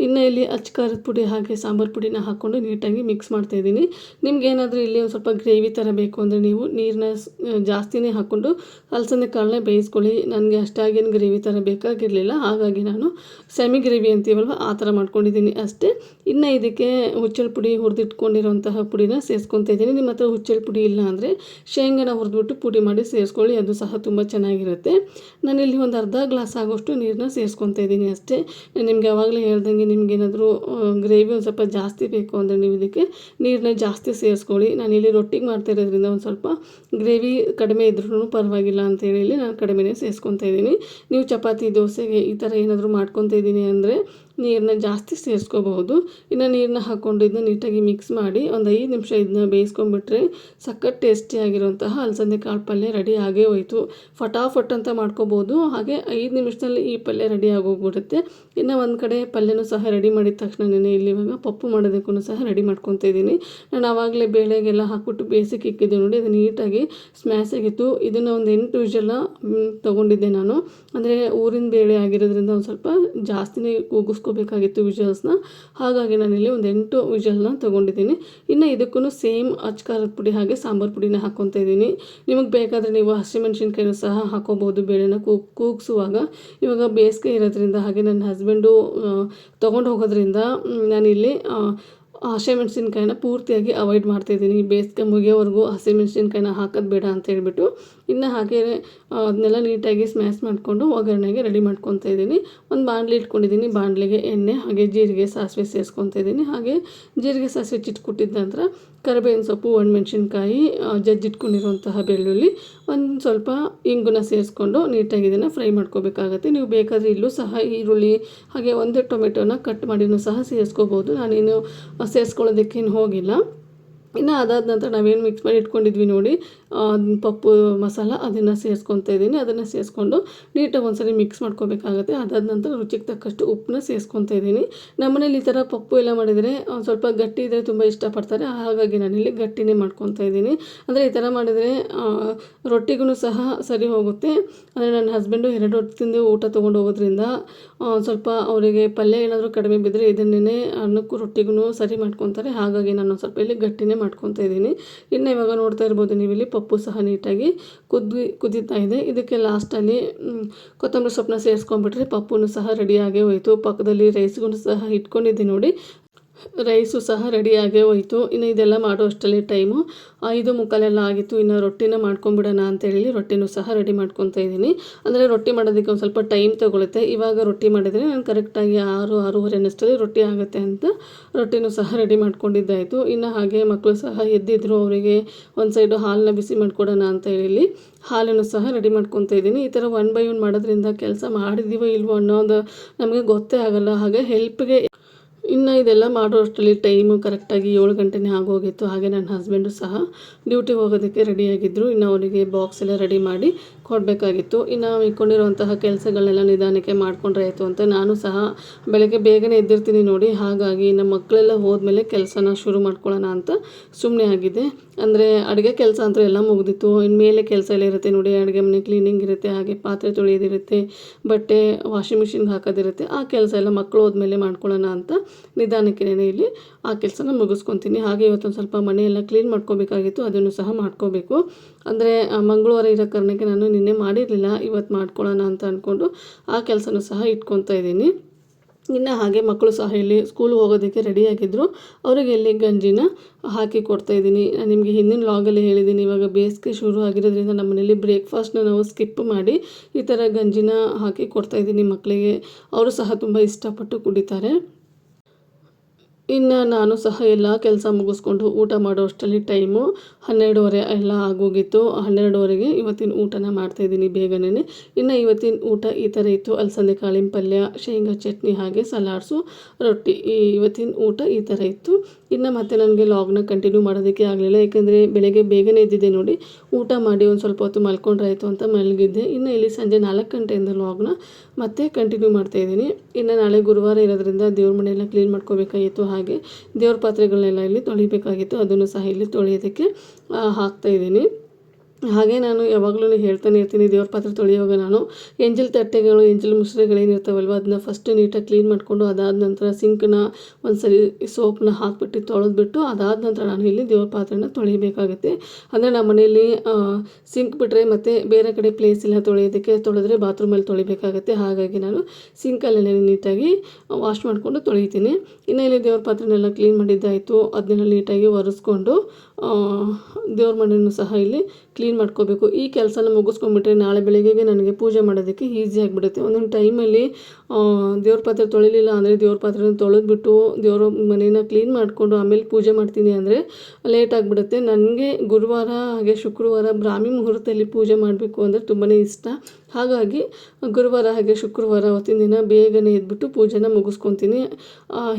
ಇನ್ನು ಇಲ್ಲಿ ಅಚ್ಚ ಖಾರದ ಪುಡಿ ಹಾಗೆ ಸಾಂಬಾರು ಪುಡಿನ ಹಾಕ್ಕೊಂಡು ನೀಟಾಗಿ ಮಿಕ್ಸ್ ಮಾಡ್ತಾ ಮಾಡ್ತಾಯಿದ್ದೀನಿ ನಿಮ್ಗೇನಾದರೂ ಇಲ್ಲಿ ಒಂದು ಸ್ವಲ್ಪ ಗ್ರೇವಿ ಥರ ಬೇಕು ಅಂದರೆ ನೀವು ನೀರನ್ನ ಜಾಸ್ತಿನೇ ಹಾಕ್ಕೊಂಡು ಅಲಸಂದೆ ಕಾಳನ್ನೇ ಬೇಯಿಸ್ಕೊಳ್ಳಿ. ನನಗೆ ಅಷ್ಟಾಗೇನು ಗ್ರೇವಿ ಥರ ಬೇಕಾಗಿರಲಿಲ್ಲ. ಹಾಗಾಗಿ ನಾನು ಸೆಮಿ ಗ್ರೇವಿ ಅಂತೀವಲ್ವ, ಆ ಥರ ಮಾಡ್ಕೊಂಡಿದ್ದೀನಿ ಅಷ್ಟೇ. ಇನ್ನು ಇದಕ್ಕೆ ಹುಚ್ಚಳ ಪುಡಿ ಹುರಿದಿಟ್ಕೊಂಡಿರೋಂತಹ ಪುಡಿನ ಸೇರಿಸ್ಕೊತಾ ಇದ್ದೀನಿ. ನಿಮ್ಮ ಹತ್ರ ಹುಚ್ಚಳ ಪುಡಿ ಇಲ್ಲ ಅಂದರೆ ಶೇಂಗಾನ ಹುರಿದ್ಬಿಟ್ಟು ಪುಡಿ ಮಾಡಿ ಸೇರಿಸ್ಕೊಳ್ಳಿ. ಅದು ಸಹ ತುಂಬ ಚೆನ್ನಾಗಿರುತ್ತೆ. ನಾನಿಲ್ಲಿ ಒಂದು ಅರ್ಧ ಗ್ಲಾಸ್ ಆಗೋಷ್ಟು ನೀರನ್ನ ಸೇರಿಸ್ಕೊತಾ ಇದ್ದೀನಿ ಅಷ್ಟೇ. ನಿಮ್ಗೆ ಯಾವಾಗಲೇ ಹೇಳ್ದಂಗೆ ನಿಮ್ಗೇನಾದರೂ ಗ್ರೇವಿ ಒಂದು ಸ್ವಲ್ಪ ಜಾಸ್ತಿ ಬೇಕು ಅಂದರೆ ನೀವು ಇದಕ್ಕೆ ನೀರನ್ನ ಜಾಸ್ತಿ ಸೇರಿಸ್ಕೊಳ್ಳಿ. ನಾನು ಇಲ್ಲಿ ರೊಟ್ಟಿಗೆ ಮಾಡ್ತಾ ಇರೋದ್ರಿಂದ ಒಂದು ಸ್ವಲ್ಪ ಗ್ರೇವಿ ಕಡಿಮೆ ಇದ್ರೂ ಪರವಾಗಿಲ್ಲ ಅಂತ ಹೇಳಿ ನಾನು ಕಡಿಮೆನೇ ಸೇರಿಸ್ಕೊತಾ ಇದ್ದೀನಿ. ನೀವು ಚಪಾತಿ, ದೋಸೆಗೆ ಈ ಥರ ಏನಾದರೂ ಮಾಡ್ಕೊತಾ ಇದ್ದೀನಿ ಅಂದರೆ ನೀರನ್ನ ಜಾಸ್ತಿ ಸೇರಿಸ್ಕೋಬಹುದು. ಇನ್ನು ನೀರನ್ನ ಹಾಕ್ಕೊಂಡು ಇದನ್ನ ನೀಟಾಗಿ ಮಿಕ್ಸ್ ಮಾಡಿ ಒಂದು ಐದು ನಿಮಿಷ ಇದನ್ನ ಬೇಯಿಸ್ಕೊಂಡ್ಬಿಟ್ರೆ ಸಖತ್ ಟೇಸ್ಟಿಯಾಗಿರುವಂತಹ ಅಲಸಂದೆ ಕಾಳು ಪಲ್ಯ ರೆಡಿ ಆಗೇ ಹೋಯಿತು. ಫಟಾಫಟ್ ಅಂತ ಮಾಡ್ಕೋಬೋದು ಹಾಗೆ ಐದು ನಿಮಿಷದಲ್ಲಿ ಈ ಪಲ್ಯ ರೆಡಿ ಆಗೋಗ್ಬಿಡುತ್ತೆ. ಇನ್ನು ಒಂದು ಕಡೆ ಪಲ್ಯನೂ ಸಹ ರೆಡಿ ಮಾಡಿದ ತಕ್ಷಣನೇ ಇಲ್ಲಿ ಇವಾಗ ಪಪ್ಪು ಮಾಡೋದಕ್ಕೂ ಸಹ ರೆಡಿ ಮಾಡ್ಕೊತ ಇದ್ದೀನಿ. ನಾನು ಆವಾಗಲೇ ಬೇಳೆಗೆಲ್ಲ ಹಾಕ್ಬಿಟ್ಟು ಬೇಸಿಕ್ ಇಕ್ಕಿದ್ದು ನೋಡಿ, ಅದು ನೀಟಾಗಿ ಸ್ಮ್ಯಾಶ್ ಆಗಿತ್ತು. ಇದನ್ನು ಒಂದು ಎಂಟು ವಿಷಲ್ಲ ತೊಗೊಂಡಿದ್ದೆ ನಾನು. ಅಂದರೆ ಊರಿನ ಬೇಳೆ ಆಗಿರೋದ್ರಿಂದ ಒಂದು ಸ್ವಲ್ಪ ಜಾಸ್ತಿನೇ ಕೂಗಿಸ್ಕೋಬೇಕಾಗಿತ್ತು ವಿಷಲ್ಸ್ನ ಹಾಗಾಗಿ ನಾನಿಲ್ಲಿ ಒಂದು ಎಂಟು ವಿಜುವಲ್ನ ತೊಗೊಂಡಿದ್ದೀನಿ. ಇನ್ನು ಇದಕ್ಕೂ ಸೇಮ್ ಅಚ್ಕಾರದ ಪುಡಿ ಹಾಗೆ ಸಾಂಬಾರು ಪುಡಿನ ಹಾಕ್ಕೊತಾ ಇದ್ದೀನಿ. ನಿಮಗೆ ಬೇಕಾದರೆ ನೀವು ಹಸಿಮೆಣ್ಸಿನ್ಕಾಯಿನೂ ಸಹ ಹಾಕೋಬೋದು ಬೇಳೆನ ಕೂಗ್ ಕೂಗಿಸುವಾಗ ಇವಾಗ ಬೇಸಿಗೆ ಇರೋದ್ರಿಂದ ಹಾಗೆ ನನ್ನ ಹಸ್ಬೆಂಡು ತೊಗೊಂಡು ಹೋಗೋದ್ರಿಂದ ನಾನಿಲ್ಲಿ ಹಸಿಮೆಣ್ಸಿನ್ಕಾಯಿನ ಪೂರ್ತಿಯಾಗಿ ಅವಾಯ್ಡ್ ಮಾಡ್ತಾಯಿದ್ದೀನಿ ಬೇಸಿಗೆ ಮುಗಿಯೋವರೆಗೂ ಹಸಿಮೆಣ್ಸಿನ್ಕಾಯಿನ ಹಾಕೋದು ಬೇಡ ಅಂತ ಹೇಳ್ಬಿಟ್ಟು ಇನ್ನು ಹಾಗೆ ಅದನ್ನೆಲ್ಲ ನೀಟಾಗಿ ಸ್ಮ್ಯಾಶ್ ಮಾಡಿಕೊಂಡು ಒಗ್ಗರಣೆಗೆ ರೆಡಿ ಮಾಡ್ಕೊತಾ ಇದ್ದೀನಿ. ಒಂದು ಬಾಣಲಿ ಇಟ್ಕೊಂಡಿದ್ದೀನಿ. ಬಾಣಲಿಗೆ ಎಣ್ಣೆ, ಹಾಗೆ ಜೀರಿಗೆ, ಸಾಸಿವೆ ಸೇರಿಸ್ಕೊತಾ ಇದ್ದೀನಿ. ಹಾಗೆ ಜೀರಿಗೆ, ಸಾಸಿವೆ ಚಿಟ್ಕೊಟ್ಟಿದ್ದ ನಂತರ ಕರಿಬೇವಿನ ಸೊಪ್ಪು, ಒಣಮೆಣ್ಸಿನ್ಕಾಯಿ ಜಜ್ಜಿಟ್ಕೊಂಡಿರುವಂತಹ ಬೆಳ್ಳುಳ್ಳಿ, ಒಂದು ಸ್ವಲ್ಪ ಇಂಗುನ ಸೇರಿಸ್ಕೊಂಡು ನೀಟಾಗಿ ಇದನ್ನು ಫ್ರೈ ಮಾಡ್ಕೋಬೇಕಾಗತ್ತೆ. ನೀವು ಬೇಕಾದರೆ ಇಲ್ಲೂ ಸಹ ಈರುಳ್ಳಿ, ಹಾಗೆ ಒಂದೇ ಟೊಮೆಟೊನ ಕಟ್ ಮಾಡಿನೂ ಸಹ ಸೇರಿಸ್ಕೋಬೋದು. ನಾನೇನು ಸೇರಿಸ್ಕೊಳ್ಳೋದಕ್ಕೇನು ಹೋಗಿಲ್ಲ. ಇನ್ನು ಅದಾದ ನಂತರ ನಾವೇನು ಮಿಕ್ಸ್ ಮಾಡಿ ಇಟ್ಕೊಂಡಿದ್ವಿ ನೋಡಿ ಪಪ್ಪು ಮಸಾಲ ಅದನ್ನು ಸೇರಿಸ್ಕೊತಾ ಇದ್ದೀನಿ. ಅದನ್ನು ಸೇರಿಸ್ಕೊಂಡು ನೀಟಾಗಿ ಒಂದ್ಸರಿ ಮಿಕ್ಸ್ ಮಾಡ್ಕೋಬೇಕಾಗುತ್ತೆ. ಅದಾದ ನಂತರ ರುಚಿಗೆ ತಕ್ಕಷ್ಟು ಉಪ್ಪನ್ನ ಸೇರಿಸ್ಕೊತಾ ಇದ್ದೀನಿ. ನಮ್ಮನೇಲಿ ಈ ಥರ ಪಪ್ಪು ಎಲ್ಲ ಮಾಡಿದರೆ ಸ್ವಲ್ಪ ಗಟ್ಟಿ ಇದ್ದರೆ ತುಂಬ ಇಷ್ಟಪಡ್ತಾರೆ. ಹಾಗಾಗಿ ನಾನಿಲ್ಲಿ ಗಟ್ಟಿನೇ ಮಾಡ್ಕೊತಾ ಇದ್ದೀನಿ. ಅಂದರೆ ಈ ಥರ ಮಾಡಿದರೆ ರೊಟ್ಟಿಗೂ ಸಹ ಸರಿ ಹೋಗುತ್ತೆ. ಅಂದರೆ ನನ್ನ ಹಸ್ಬೆಂಡು ಎರಡು ಹೊತ್ತು ತಿಂದು ಊಟ ತೊಗೊಂಡು ಹೋಗೋದ್ರಿಂದ ಸ್ವಲ್ಪ ಅವರಿಗೆ ಪಲ್ಯ ಏನಾದರೂ ಕಡಿಮೆ ಬಿದ್ದರೆ ಇದನ್ನೇ ಅನ್ನಕ್ಕೂ ರೊಟ್ಟಿಗೂ ಸರಿ ಮಾಡ್ಕೊತಾರೆ ಹಾಗಾಗಿ ನಾನು ಸ್ವಲ್ಪ ಇಲ್ಲಿ ಗಟ್ಟಿನೇ ಮಾಡ್ಕೊತಾ ಇದ್ದೀನಿ. ಇನ್ನು ಇವಾಗ ನೋಡ್ತಾ ಇರ್ಬೋದು ನೀವು ಇಲ್ಲಿ ಪಪ್ಪು ಸಹ ನೀಟಾಗಿ ಕುದ್ವಿ ಕುದೀತಾ ಇದೆ. ಇದಕ್ಕೆ ಲಾಸ್ಟಲ್ಲಿ ಕೊತ್ತಂಬರಿ ಸೊಪ್ಪನ್ನ ಸೇರಿಸ್ಕೊಂಡ್ಬಿಟ್ರೆ ಪಪ್ಪುನು ಸಹ ರೆಡಿಯಾಗೇ ಹೋಯಿತು. ಪಕ್ಕದಲ್ಲಿ ರೈಸ್ಗೂ ಸಹ ಇಟ್ಕೊಂಡಿದ್ದೆ ನೋಡಿ. ರೈಸು ಸಹ ರೆಡಿಯಾಗೇ ಹೋಯಿತು. ಇನ್ನು ಇದೆಲ್ಲ ಮಾಡೋ ಅಷ್ಟರಲ್ಲಿ ಟೈಮು. ಐದು ಮುಕ್ಕಾಲೆಲ್ಲ ಆಗಿತ್ತು. ಇನ್ನು ರೊಟ್ಟಿನ ಮಾಡ್ಕೊಂಬಿಡೋಣ ಅಂತೇಳಿ ರೊಟ್ಟಿನೂ ಸಹ ರೆಡಿ ಮಾಡ್ಕೊತಾ ಇದ್ದೀನಿ. ಅಂದರೆ ರೊಟ್ಟಿ ಮಾಡೋದಕ್ಕೆ ಒಂದು ಸ್ವಲ್ಪ ಟೈಮ್ ತೊಗೊಳುತ್ತೆ. ಇವಾಗ ರೊಟ್ಟಿ ಮಾಡಿದರೆ ನಾನು ಕರೆಕ್ಟಾಗಿ ಆರು, ಆರೂವರೆ ಅನ್ನಷ್ಟರಲ್ಲಿ ರೊಟ್ಟಿ ಆಗುತ್ತೆ ಅಂತ ರೊಟ್ಟಿನೂ ಸಹ ರೆಡಿ ಮಾಡ್ಕೊಂಡಿದ್ದಾಯಿತು. ಇನ್ನು ಹಾಗೆ ಮಕ್ಕಳು ಸಹ ಎದ್ದಿದ್ರು. ಅವರಿಗೆ ಒಂದು ಸೈಡು ಹಾಲನ್ನ ಬಿಸಿ ಮಾಡಿಕೊಡೋಣ ಅಂತ ಹೇಳಿ ಹಾಲನ್ನು ಸಹ ರೆಡಿ ಮಾಡ್ಕೊತ ಇದ್ದೀನಿ. ಈ ಥರ ಒನ್ ಬೈ ಒನ್ ಮಾಡೋದ್ರಿಂದ ಕೆಲಸ ಮಾಡಿದ್ದೀವೋ ಇಲ್ವೋ ಒಂದು ನಮಗೆ ಗೊತ್ತೇ ಆಗಲ್ಲ. ಹಾಗೆ ಹೆಲ್ಪ್ಗೆ ಇನ್ನು ಇದೆಲ್ಲ ಮಾಡೋ ಅಷ್ಟರಲ್ಲಿ ಟೈಮು ಕರೆಕ್ಟಾಗಿ ಏಳು ಗಂಟೆನೇ ಆಗೋಗಿತ್ತು. ಹಾಗೆ ನನ್ನ ಹಸ್ಬೆಂಡು ಸಹ ಡ್ಯೂಟಿಗೆ ಹೋಗೋದಕ್ಕೆ ರೆಡಿಯಾಗಿದ್ದರು ಇನ್ನು ಅವರಿಗೆ ಬಾಕ್ಸ್ ಎಲ್ಲ ರೆಡಿ ಮಾಡಿ ಕೊಡಬೇಕಾಗಿತ್ತು. ಇನ್ನು ಇಟ್ಕೊಂಡಿರುವಂತಹ ಕೆಲಸಗಳನ್ನೆಲ್ಲ ನಿಧಾನಕ್ಕೆ ಮಾಡಿಕೊಂಡ್ರೆ ಆಯಿತು ಅಂತ ನಾನು ಸಹ ಬೆಳಗ್ಗೆ ಬೇಗನೆ ಎದ್ದಿರ್ತೀನಿ ನೋಡಿ. ಹಾಗಾಗಿ ನಮ್ಮ ಮಕ್ಕಳೆಲ್ಲ ಹೋದ್ಮೇಲೆ ಕೆಲಸನ ಶುರು ಮಾಡ್ಕೊಳ್ಳೋಣ ಅಂತ ಸುಮ್ಮನೆ ಆಗಿದೆ. ಅಂದರೆ ಅಡುಗೆ ಕೆಲಸ ಅಂತೂ ಎಲ್ಲ ಮುಗ್ದಿತ್ತು. ಇನ್ನು ಮೇಲೆ ಕೆಲಸ ಎಲ್ಲ ಇರುತ್ತೆ ನೋಡಿ. ಅಡುಗೆ ಮನೆ ಕ್ಲೀನಿಂಗ್ ಇರುತ್ತೆ, ಹಾಗೆ ಪಾತ್ರೆ ತೊಳೆಯೋದಿರುತ್ತೆ, ಬಟ್ಟೆ ವಾಷಿಂಗ್ ಮಿಷಿನ್ಗೆ ಹಾಕೋದಿರುತ್ತೆ. ಆ ಕೆಲಸ ಎಲ್ಲ ಮಕ್ಕಳು ಹೋದ್ಮೇಲೆ ಮಾಡ್ಕೊಳ್ಳೋಣ ಅಂತ ನಿಧಾನಕ್ಕೆ ಇಲ್ಲಿ ಆ ಕೆಲಸನ ಮುಗಿಸ್ಕೊತೀನಿ. ಹಾಗೆ ಇವತ್ತೊಂದು ಸ್ವಲ್ಪ ಮನೆಯೆಲ್ಲ ಕ್ಲೀನ್ ಮಾಡ್ಕೋಬೇಕಾಗಿತ್ತು. ಅದನ್ನು ಸಹ ಮಾಡ್ಕೋಬೇಕು. ಅಂದರೆ ಮಂಗಳವಾರ ಇರೋ ಕಾರಣಕ್ಕೆ ನಾನು ನಿನ್ನೆ ಮಾಡಿರಲಿಲ್ಲ. ಇವತ್ತು ಮಾಡ್ಕೊಳ್ಳೋಣ ಅಂತ ಅಂದ್ಕೊಂಡು ಆ ಕೆಲಸನೂ ಸಹ ಇಟ್ಕೊತಾ ಇದ್ದೀನಿ. ಇನ್ನು ಹಾಗೆ ಮಕ್ಕಳು ಸಹ ಇಲ್ಲಿ ಸ್ಕೂಲ್ ಹೋಗೋದಕ್ಕೆ ರೆಡಿಯಾಗಿದ್ದರು ಅವರಿಗೆ ಇಲ್ಲಿ ಗಂಜಿನ ಹಾಕಿ ಕೊಡ್ತಾ ಇದ್ದೀನಿ. ನಾನು ನಿಮಗೆ ಹಿಂದಿನ ಲಾಗಲ್ಲಿ ಹೇಳಿದ್ದೀನಿ. ಇವಾಗ ಬೇಸಿಗೆ ಶುರು ಆಗಿರೋದ್ರಿಂದ ನಮ್ಮ ಮನೇಲಿ ಬ್ರೇಕ್ಫಾಸ್ಟ್ನ ನಾವು ಸ್ಕಿಪ್ ಮಾಡಿ ಈ ಥರ ಗಂಜಿನ ಹಾಕಿ ಕೊಡ್ತಾ ಇದ್ದೀನಿ ಮಕ್ಕಳಿಗೆ. ಅವರು ಸಹ ತುಂಬ ಇಷ್ಟಪಟ್ಟು ಕುಡಿತಾರೆ. ಇನ್ನು ನಾನು ಸಹ ಎಲ್ಲ ಕೆಲಸ ಮುಗಿಸ್ಕೊಂಡು ಊಟ ಮಾಡೋ ಅಷ್ಟರಲ್ಲಿ ಟೈಮು ಹನ್ನೆರಡುವರೆ ಎಲ್ಲ ಆಗೋಗಿತ್ತು. ಹನ್ನೆರಡುವರೆಗೆ ಇವತ್ತಿನ ಊಟನ ಮಾಡ್ತಾಯಿದ್ದೀನಿ ಬೇಗನೆ ಇನ್ನು ಇವತ್ತಿನ ಊಟ ಈ ಥರ ಇತ್ತು. ಅಲಸಂದೆ ಕಾಳಿನ ಪಲ್ಯ, ಶೇಂಗಾ ಚಟ್ನಿ ಹಾಗೆ ಸಲಾಡ್ಸು, ರೊಟ್ಟಿ ಈ ಇವತ್ತಿನ ಊಟ ಈ ಥರ ಇತ್ತು. ಇನ್ನು ಮತ್ತೆ ನನಗೆ ಲಾಗ್ನ ಕಂಟಿನ್ಯೂ ಮಾಡೋದಕ್ಕೆ ಆಗಲಿಲ್ಲ. ಯಾಕೆಂದರೆ ಬೆಳಗ್ಗೆ ಬೇಗನೆ ಇದ್ದಿದ್ದೆ ನೋಡಿ. ಊಟ ಮಾಡಿ ಒಂದು ಸ್ವಲ್ಪ ಹೊತ್ತು ಮಲ್ಕೊಂಡ್ರಾಯಿತು ಅಂತ ಮಲಗಿದ್ದೆ. ಇನ್ನು ಇಲ್ಲಿ ಸಂಜೆ ನಾಲ್ಕು ಗಂಟೆಯಿಂದ ಲಾಗ್ನ ಮತ್ತೆ ಕಂಟಿನ್ಯೂ ಮಾಡ್ತಾಯಿದ್ದೀನಿ ಇನ್ನು ನಾಳೆ ಗುರುವಾರ ಇರೋದ್ರಿಂದ ದೇವ್ರ ಮನೆಯೆಲ್ಲ ಕ್ಲೀನ್ ಮಾಡ್ಕೋಬೇಕಾಗಿತ್ತು ಹಾಗೆ. ದೇವ್ರ ಪಾತ್ರೆಗಳನ್ನೆಲ್ಲ ಇಲ್ಲಿ ತೊಳಿಬೇಕಾಗಿತ್ತು. ಅದನ್ನು ಸಹ ಇಲ್ಲಿ ತೊಳೆಯೋದಕ್ಕೆ ಹಾಕ್ತಾಯಿದ್ದೀನಿ ಹಾಗೆ ನಾನು ಯಾವಾಗಲೂ ಹೇಳ್ತಾನೆ ಇರ್ತೀನಿ, ದೇವ್ರ ಪಾತ್ರೆ ತೊಳೆಯುವಾಗ ನಾನು ಎಂಜಲ್ ತಟ್ಟೆಗಳು, ಎಂಜಲ್ ಮುಸುರೆಗಳೇನಿರ್ತಾವಲ್ವ ಅದನ್ನ ಫಸ್ಟ್ ನೀಟಾಗಿ ಕ್ಲೀನ್ ಮಾಡಿಕೊಂಡು ಅದಾದ ನಂತರ ಸಿಂಕ್ನ ಒಂದು ಸೋಪ್ನ ಹಾಕಿಬಿಟ್ಟು ತೊಳೆದ್ಬಿಟ್ಟು ಅದಾದ ನಂತರ ನಾನು ಇಲ್ಲಿ ದೇವ್ರ ಪಾತ್ರೆನ ತೊಳಿಬೇಕಾಗುತ್ತೆ ಅಂದರೆ ನಮ್ಮ ಮನೆಯಲ್ಲಿ ಸಿಂಕ್ ಬಿಟ್ಟರೆ ಮತ್ತು ಬೇರೆ ಕಡೆ ಪ್ಲೇಸ್ ಇಲ್ಲ ತೊಳೆಯೋದಕ್ಕೆ ತೊಳೆದ್ರೆ ಬಾತ್ರೂಮಲ್ಲಿ ತೊಳಿಬೇಕಾಗುತ್ತೆ. ಹಾಗಾಗಿ ನಾನು ಸಿಂಕಲ್ಲೆಲ್ಲ ನೀಟಾಗಿ ವಾಶ್ ಮಾಡಿಕೊಂಡು ತೊಳಿತೀನಿ. ಇನ್ನು ಇಲ್ಲಿ ದೇವ್ರ ಪಾತ್ರೆನೆಲ್ಲ ಕ್ಲೀನ್ ಮಾಡಿದ್ದಾಯಿತು, ಅದನ್ನೆಲ್ಲ ನೀಟಾಗಿ ಒರೆಸ್ಕೊಂಡು ದೇವ್ರ ಮನೆಯನ್ನು ಸಹ ಇಲ್ಲಿ ಕ್ಲೀನ್ ಮಾಡ್ಕೋಬೇಕು. ಈ ಕೆಲಸನ ಮುಗಿಸ್ಕೊಂಡ್ಬಿಟ್ರೆ ನಾಳೆ ಬೆಳಗ್ಗೆಗೆ ನನಗೆ ಪೂಜೆ ಮಾಡೋದಕ್ಕೆ ಈಸಿ ಆಗಿಬಿಡುತ್ತೆ. ಒಂದೊಂದು ಟೈಮಲ್ಲಿ ದೇವ್ರ ಪಾತ್ರೆ ತೊಳಿಲಿಲ್ಲ ಅಂದರೆ ದೇವ್ರ ಪಾತ್ರೆನ ತೊಳೆದ್ಬಿಟ್ಟು ದೇವ್ರ ಮನೇನ ಕ್ಲೀನ್ ಮಾಡಿಕೊಂಡು ಆಮೇಲೆ ಪೂಜೆ ಮಾಡ್ತೀನಿ ಅಂದರೆ ಲೇಟ್ ಆಗಿಬಿಡುತ್ತೆ. ನನಗೆ ಗುರುವಾರ ಹಾಗೆ ಶುಕ್ರವಾರ ಬ್ರಾಹ್ಮಿ ಮುಹೂರ್ತದಲ್ಲಿ ಪೂಜೆ ಮಾಡಬೇಕು ಅಂದರೆ ತುಂಬಾ ಇಷ್ಟ. ಹಾಗಾಗಿ ಗುರುವಾರ ಹಾಗೆ ಶುಕ್ರವಾರ ಅವತ್ತಿನ ದಿನ ಬೇಗನೆ ಎದ್ಬಿಟ್ಟು ಪೂಜೆನ ಮುಗಿಸ್ಕೊತೀನಿ.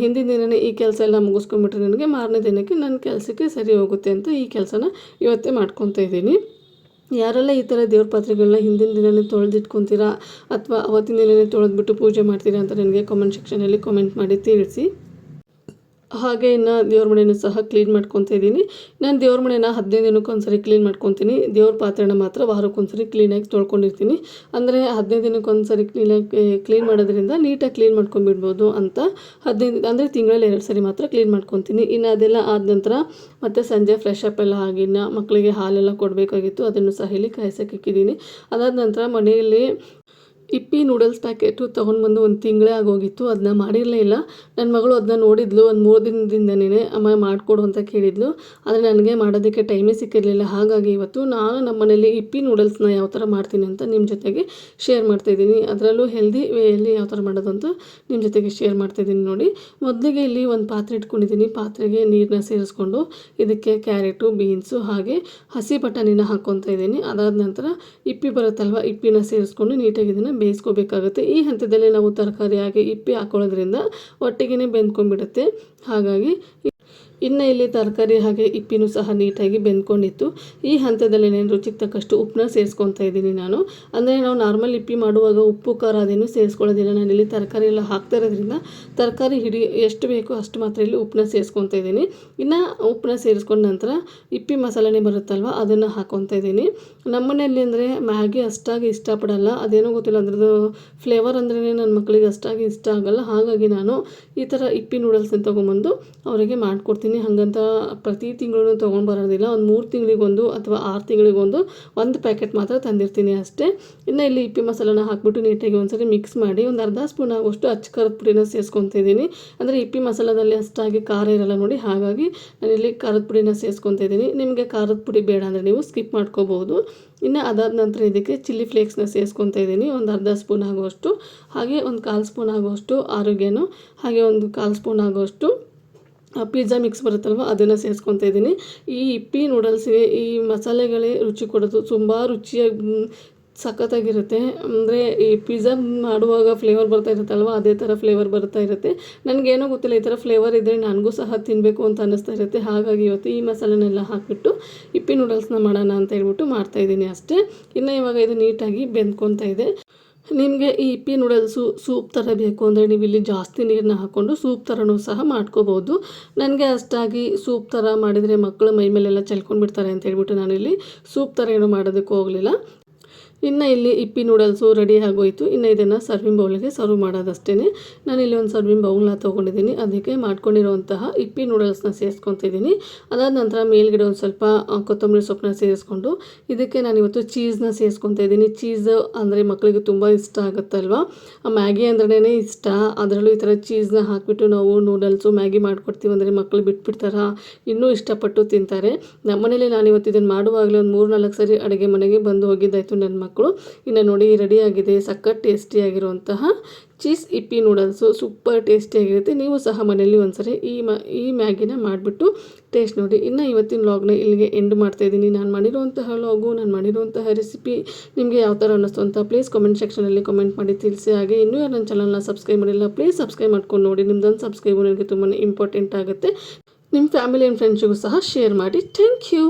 ಹಿಂದಿನ ದಿನವೇ ಈ ಕೆಲಸ ಎಲ್ಲ ಮುಗಿಸ್ಕೊಂಡ್ಬಿಟ್ರೆ ನನಗೆ ಮಾರನೇ ದಿನಕ್ಕೆ ನನ್ನ ಕೆಲಸಕ್ಕೆ ಸರಿ ಹೋಗುತ್ತೆ ಅಂತ ಈ ಕೆಲಸನ ಇವತ್ತೇ ಮಾಡ್ಕೊತಾ ಇದ್ದೀನಿ. ಯಾರೆಲ್ಲ ಈ ಥರ ದೇವ್ರ ಪಾತ್ರೆಗಳನ್ನ ಹಿಂದಿನ ದಿನವೇ ತೊಳೆದಿಟ್ಕೊತೀರಾ ಅಥವಾ ಅವತ್ತಿನ ದಿನವೇ ತೊಳೆದ್ಬಿಟ್ಟು ಪೂಜೆ ಮಾಡ್ತೀರಾ ಅಂತ ನನಗೆ ಕಾಮೆಂಟ್ ಸೆಕ್ಷನಲ್ಲಿ ಕಾಮೆಂಟ್ ಮಾಡಿ ತಿಳಿಸಿ. ಹಾಗೆ ಇನ್ನು ದೇವ್ರ ಮನೆಯೂ ಸಹ ಕ್ಲೀನ್ ಮಾಡ್ಕೊತಾ ಇದ್ದೀನಿ ನಾನು ದೇವ್ರ ಮನೆನ ಹದಿನೈದು ದಿನಕ್ಕೆ ಒಂದ್ಸರಿ ಕ್ಲೀನ್ ಮಾಡ್ಕೊತೀನಿ. ದೇವ್ರ ಪಾತ್ರೆನ ಮಾತ್ರ ವಾರಕ್ಕೊಂದ್ಸರಿ ಕ್ಲೀನಾಗಿ ತೊಳ್ಕೊಂಡಿರ್ತೀನಿ. ಅಂದರೆ ಹದಿನೈದು ದಿನಕ್ಕೆ ಒಂದ್ಸರಿ ಕ್ಲೀನಾಗಿ ಕ್ಲೀನ್ ಮಾಡೋದ್ರಿಂದ ನೀಟಾಗಿ ಕ್ಲೀನ್ ಮಾಡ್ಕೊಂಡ್ಬಿಡ್ಬೋದು ಅಂತ ಹದಿನೈದು ಅಂದರೆ ತಿಂಗಳಲ್ಲಿ ಎರಡು ಸರಿ ಮಾತ್ರ ಕ್ಲೀನ್ ಮಾಡ್ಕೊತೀನಿ. ಇನ್ನು ಅದೆಲ್ಲ ಆದ ನಂತರ ಮತ್ತು ಸಂಜೆ ಫ್ರೆಶ್ ಅಪ್ ಎಲ್ಲ ಆಗಿ ಇನ್ನು ಮಕ್ಕಳಿಗೆ ಹಾಲೆಲ್ಲ ಕೊಡಬೇಕಾಗಿತ್ತು. ಅದನ್ನು ಸಹ ಇಲ್ಲಿ ಕಾಯಿಸೋಕೆ ಇಕ್ಕಿದ್ದೀನಿ ಅದಾದ ನಂತರ ಮನೆಯಲ್ಲಿ ಇಪ್ಪಿ ನೂಡಲ್ಸ್ ಪ್ಯಾಕೆಟು ತೊಗೊಂಡು ಬಂದು ಒಂದು ತಿಂಗಳೇ ಆಗೋಗಿತ್ತು ಅದನ್ನ ಮಾಡಿರಲೇ ಇಲ್ಲ. ನನ್ನ ಮಗಳು ಅದನ್ನ ನೋಡಿದ್ಲು, ಒಂದು ಮೂರು ದಿನದಿಂದನೇ ಅಮ್ಮ ಮಾಡಿಕೊಡು ಅಂತ ಕೇಳಿದ್ಲು. ಆದರೆ ನನಗೆ ಮಾಡೋದಕ್ಕೆ ಟೈಮೇ ಸಿಕ್ಕಿರಲಿಲ್ಲ. ಹಾಗಾಗಿ ಇವತ್ತು ನಾನು ನಮ್ಮ ಮನೇಲಿ ಇಪ್ಪಿ ನೂಡಲ್ಸ್ನ ಯಾವ ಥರ ಮಾಡ್ತೀನಿ ಅಂತ ನಿಮ್ಮ ಜೊತೆಗೆ ಶೇರ್ ಮಾಡ್ತಾಯಿದ್ದೀನಿ ಅದರಲ್ಲೂ ಹೆಲ್ದಿ ವೇಯಲ್ಲಿ ಯಾವ ಥರ ಮಾಡೋದು ಅಂತ ನಿಮ್ಮ ಜೊತೆಗೆ ಶೇರ್ ಮಾಡ್ತಾಯಿದ್ದೀನಿ ನೋಡಿ. ಮೊದಲಿಗೆ ಇಲ್ಲಿ ಒಂದು ಪಾತ್ರೆ ಇಟ್ಕೊಂಡಿದ್ದೀನಿ. ಪಾತ್ರೆಗೆ ನೀರನ್ನ ಸೇರಿಸ್ಕೊಂಡು ಇದಕ್ಕೆ ಕ್ಯಾರೆಟು, ಬೀನ್ಸು ಹಾಗೆ ಹಸಿ ಬಟಾಣಿನ ಹಾಕ್ಕೊತಾ ಇದ್ದೀನಿ. ಅದಾದ ನಂತರ ಇಪ್ಪಿ ಬರುತ್ತಲ್ವ, ಇಪ್ಪಿನ ಸೇರಿಸ್ಕೊಂಡು ನೀಟಾಗಿ ಇದನ್ನು ಬೇಯಿಸ್ಕೋಬೇಕಾಗುತ್ತೆ. ಈ ಹಂತದಲ್ಲಿ ನಾವು ತರಕಾರಿ ಹಾಗೆ ಇಪ್ಪಿ ಹಾಕೊಳ್ಳೋದ್ರಿಂದ ಒಟ್ಟಿಗೆ ಬೆಂದ್ಕೊಂಡ್ಬಿಡುತ್ತೆ. ಹಾಗಾಗಿ ಇನ್ನು ಇಲ್ಲಿ ತರಕಾರಿ ಹಾಗೆ ಇಪ್ಪಿನೂ ಸಹ ನೀಟಾಗಿ ಬೆಂದ್ಕೊಂಡಿತ್ತು. ಈ ಹಂತದಲ್ಲಿ ನಾನು ರುಚಿಗೆ ತಕ್ಕಷ್ಟು ಉಪ್ಪನ್ನ ಸೇರಿಸ್ಕೊತಾ ಇದ್ದೀನಿ ನಾನು. ಅಂದರೆ ನಾವು ನಾರ್ಮಲ್ ಇಪ್ಪಿ ಮಾಡುವಾಗ ಉಪ್ಪು, ಖಾರ ಅದೇನು ಸೇರಿಸ್ಕೊಳ್ಳೋದಿಲ್ಲ. ನಾನು ಇಲ್ಲಿ ತರಕಾರಿ ಎಲ್ಲ ಹಾಕ್ತಾ ಇರೋದ್ರಿಂದ ತರಕಾರಿ ಹಿಡಿ ಎಷ್ಟು ಬೇಕೋ ಅಷ್ಟು ಮಾತ್ರ ಇಲ್ಲಿ ಉಪ್ಪನ್ನ ಸೇರಿಸ್ಕೊತಾ ಇದ್ದೀನಿ. ಇನ್ನು ಉಪ್ಪನ್ನ ಸೇರಿಸ್ಕೊಂಡ ನಂತರ ಇಪ್ಪಿ ಮಸಾಲೆನೇ ಬರುತ್ತಲ್ವ, ಅದನ್ನು ಹಾಕ್ಕೊತಾ ಇದ್ದೀನಿ. ನಮ್ಮನೆಯಲ್ಲಿ ಅಂದರೆ ಮ್ಯಾಗಿ ಅಷ್ಟಾಗಿ ಇಷ್ಟಪಡಲ್ಲ. ಅದೇನೋ ಗೊತ್ತಿಲ್ಲ, ಅದ್ರದ್ದು ಫ್ಲೇವರ್ ಅಂದ್ರೇ ನನ್ನ ಮಕ್ಕಳಿಗೆ ಅಷ್ಟಾಗಿ ಇಷ್ಟ ಆಗಲ್ಲ. ಹಾಗಾಗಿ ನಾನು ಈ ಥರ ಇಪ್ಪಿ ನೂಡಲ್ಸ್ನ ತೊಗೊಂಬಂದು ಅವರಿಗೆ ಮಾಡಿಕೊಡ್ತೀನಿ. ಹಾಗಂತ ಪ್ರತಿ ತಿಂಗಳು ತೊಗೊಂಡು ಬರೋದಿಲ್ಲ. ಒಂದು ಮೂರು ತಿಂಗಳಿಗೊಂದು ಅಥವಾ ಆರು ತಿಂಗಳಿಗೊಂದು ಒಂದು ಪ್ಯಾಕೆಟ್ ಮಾತ್ರ ತಂದಿರ್ತೀನಿ ಅಷ್ಟೇ. ಇನ್ನು ಇಲ್ಲಿ ಇಪ್ಪಿ ಮಸಾಲನ ಹಾಕ್ಬಿಟ್ಟು ನೀಟಾಗಿ ಒಂದ್ಸರಿ ಮಿಕ್ಸ್ ಮಾಡಿ ಒಂದು ಅರ್ಧ ಸ್ಪೂನ್ ಆಗುವಷ್ಟು ಅಚ್ಚ ಖಾರದ ಪುಡಿನ ಸೇರಿಸ್ಕೊತಿದ್ದೀನಿ ಅಂದರೆ ಇಪ್ಪಿ ಮಸಾಲದಲ್ಲಿ ಅಷ್ಟಾಗಿ ಖಾರ ಇರಲ್ಲ ನೋಡಿ, ಹಾಗಾಗಿ ನಾನಿಲ್ಲಿ ಖಾರದ ಪುಡಿನ ಸೇರಿಸ್ಕೊತಿದ್ದೀನಿ ನಿಮಗೆ ಖಾರದ ಪುಡಿ ಬೇಡ ಅಂದರೆ ನೀವು ಸ್ಕಿಪ್ ಮಾಡ್ಕೋಬೋದು ಇನ್ನು ಅದಾದ ನಂತರ ಇದಕ್ಕೆ ಚಿಲ್ಲಿ ಫ್ಲೇಕ್ಸ್ನ ಸೇರಿಸ್ಕೊತಾ ಇದ್ದೀನಿ. ಒಂದು ಅರ್ಧ ಸ್ಪೂನ್ ಆಗುವಷ್ಟು ಹಾಗೆ ಒಂದು ಕಾಲು ಸ್ಪೂನ್ ಆಗುವಷ್ಟು ಆರೋಗ್ಯನೂ. ಹಾಗೆ ಒಂದು ಕಾಲು ಸ್ಪೂನ್ ಆಗುವಷ್ಟು ಪಿಜ್ಜಾ ಮಿಕ್ಸ್ ಬರುತ್ತಲ್ವ? ಅದನ್ನು ಸೇರಿಸ್ಕೊತಾ ಇದ್ದೀನಿ. ಈ ಇಪ್ಪಿ ನೂಡಲ್ಸ್ಗೆ ಈ ಮಸಾಲೆಗಳೇ ರುಚಿ ಕೊಡೋದು ತುಂಬ ರುಚಿಯಾಗಿ ಸಖತ್ತಾಗಿರುತ್ತೆ. ಅಂದರೆ ಈ ಪಿಜ್ಜಾ ಮಾಡುವಾಗ ಫ್ಲೇವರ್ ಬರ್ತಾ ಇರುತ್ತಲ್ವ? ಅದೇ ಥರ ಫ್ಲೇವರ್ ಬರ್ತಾ ಇರುತ್ತೆ. ನನಗೇನೋ ಗೊತ್ತಿಲ್ಲ, ಈ ಥರ ಫ್ಲೇವರ್ ಇದ್ದರೆ ನನಗೂ ಸಹ ತಿನ್ನಬೇಕು ಅಂತ ಅನ್ನಿಸ್ತಾ ಇರುತ್ತೆ. ಹಾಗಾಗಿ ಇವತ್ತು ಈ ಮಸಾಲೆನೆಲ್ಲ ಹಾಕಿಬಿಟ್ಟು ಇಪ್ಪಿ ನೂಡಲ್ಸ್ನ ಮಾಡೋಣ ಅಂತ ಹೇಳ್ಬಿಟ್ಟು ಮಾಡ್ತಾಯಿದ್ದೀನಿ ಅಷ್ಟೇ. ಇನ್ನು ಇವಾಗ ಇದು ನೀಟಾಗಿ ಬೆಂದ್ಕೊತಾ ಇದೆ. ನಿಮಗೆ ಈ ಇಪ್ಪಿ ನೂಡಲ್ಸು ಸೂಪ್ ಥರ ಬೇಕು ಅಂದರೆ ನೀವು ಇಲ್ಲಿ ಜಾಸ್ತಿ ನೀರನ್ನ ಹಾಕ್ಕೊಂಡು ಸೂಪ್ ಥರನೂ ಸಹ ಮಾಡ್ಕೋಬೋದು ನನಗೆ ಅಷ್ಟಾಗಿ ಸೂಪ್ ಥರ ಮಾಡಿದರೆ ಮಕ್ಕಳು ಮೈ ಮೇಲೆಲ್ಲ ಚೆಲ್ಕೊಂಡು ಬಿಡ್ತಾರೆ ಅಂತ ಹೇಳ್ಬಿಟ್ಟು ನಾನಿಲ್ಲಿ ಸೂಪ್ ಥರ ಏನು ಮಾಡೋದಕ್ಕೆ ಹೋಗಲಿಲ್ಲ. ಇನ್ನು ಇಲ್ಲಿ ಇಪ್ಪಿ ನೂಡಲ್ಸು ರೆಡಿ ಆಗೋಯಿತು. ಇನ್ನು ಇದನ್ನು ಸರ್ವಿಂಗ್ ಬೌಲಿಗೆ ಸರ್ವ್ ಮಾಡೋದಷ್ಟೇ ಇಲ್ಲಿ ಒಂದು ಸರ್ವಿಂಗ್ ಬೌಲ್ನ ತೊಗೊಂಡಿದ್ದೀನಿ. ಅದಕ್ಕೆ ಮಾಡ್ಕೊಂಡಿರುವಂತಹ ಇಪ್ಪಿ ನೂಡಲ್ಸ್ನ ಸೇರಿಸ್ಕೊತಿದ್ದೀನಿ ಅದಾದ ನಂತರ ಮೇಲ್ಗಡೆ ಒಂದು ಸ್ವಲ್ಪ ಕೊತ್ತಂಬರಿ ಸೊಪ್ಪನ್ನ ಸೇರಿಸ್ಕೊಂಡು ಇದಕ್ಕೆ ನಾನು ಇವತ್ತು ಚೀಸ್ನ ಸೇರಿಸ್ಕೊತಾ ಇದ್ದೀನಿ. ಚೀಸ್ ಅಂದರೆ ಮಕ್ಕಳಿಗೆ ತುಂಬ ಇಷ್ಟ ಆಗುತ್ತಲ್ವಾ? ಮ್ಯಾಗಿ ಅಂದ್ರೇ ಇಷ್ಟ. ಅದರಲ್ಲೂ ಈ ಥರ ಚೀಸ್ನ ಹಾಕಿಬಿಟ್ಟು ನಾವು ನೂಡಲ್ಸು ಮ್ಯಾಗಿ ಮಾಡ್ಕೊಡ್ತೀವಿ ಅಂದರೆ ಮಕ್ಕಳು ಬಿಟ್ಬಿಡ್ತಾರ? ಇನ್ನೂ ಇಷ್ಟಪಟ್ಟು ತಿಂತಾರೆ. ನಮ್ಮನೇಲಿ ನಾನು ಇವತ್ತು ಇದನ್ನು ಮಾಡುವಾಗಲೇ ಒಂದು ಮೂರು ನಾಲ್ಕು ಸರಿ ಅಡುಗೆ ಮನೆಗೆ ಬಂದು ಹೋಗಿದ್ದಾಯಿತು ನನ್ನ ಮಕ್ಕಳು ಇನ್ನು ನೋಡಿ ರೆಡಿಯಾಗಿದೆ ಸಖತ್ ಟೇಸ್ಟಿಯಾಗಿರುವಂತಹ ಚೀಸ್ ಇಪ್ಪಿ ನೂಡಲ್ಸು ಸೂಪರ್ ಟೇಸ್ಟಿಯಾಗಿರುತ್ತೆ ನೀವು ಸಹ ಮನೆಯಲ್ಲಿ ಒಂದ್ಸರಿ ಈ ಮ, ಈ ಮ್ಯಾಗಿನ ಮಾಡಿಬಿಟ್ಟು ಟೇಸ್ಟ್ ನೋಡಿ. ಇನ್ನು ಇವತ್ತಿನ ಲಾಗ್ನ ಇಲ್ಲಿಗೆ ಎಂಡ್ ಮಾಡ್ತಾ ಇದ್ದೀನಿ. ನಾನು ಮಾಡಿರುವಂತಹ ಲಾಗು ನಾನು ಮಾಡಿರುವಂತಹ ರೆಸಿಪಿ ನಿಮಗೆ ಯಾವ ಥರ ಅನ್ನಿಸ್ತು ಅಂತ ಪ್ಲೀಸ್ ಕಮೆಂಟ್ ಸೆಕ್ಷನಲ್ಲಿ ಕಮೆಂಟ್ ಮಾಡಿ ತಿಳಿಸಿ. ಹಾಗೆ ಇನ್ನೂ ಯಾರು ನನ್ನ ಚಾನಲ್ನ ಸಬ್ಸ್ಕ್ರೈಬ್ ಮಾಡಿಲ್ಲ ಪ್ಲೀಸ್ ಸಬ್ಸ್ಕ್ರೈಬ್ ಮಾಡ್ಕೊಂಡು ನೋಡಿ. ನಿಮ್ದೊಂದು ಸಬ್ಸ್ಕ್ರೈಬ್ ನನಗೆ ತುಂಬಾ ಇಂಪಾರ್ಟೆಂಟ್ ಆಗುತ್ತೆ. ನಿಮ್ಮ ಫ್ಯಾಮಿಲಿ ಆ್ಯಂಡ್ ಫ್ರೆಂಡ್ಸಿಗೂ ಸಹ ಶೇರ್ ಮಾಡಿ. Thank you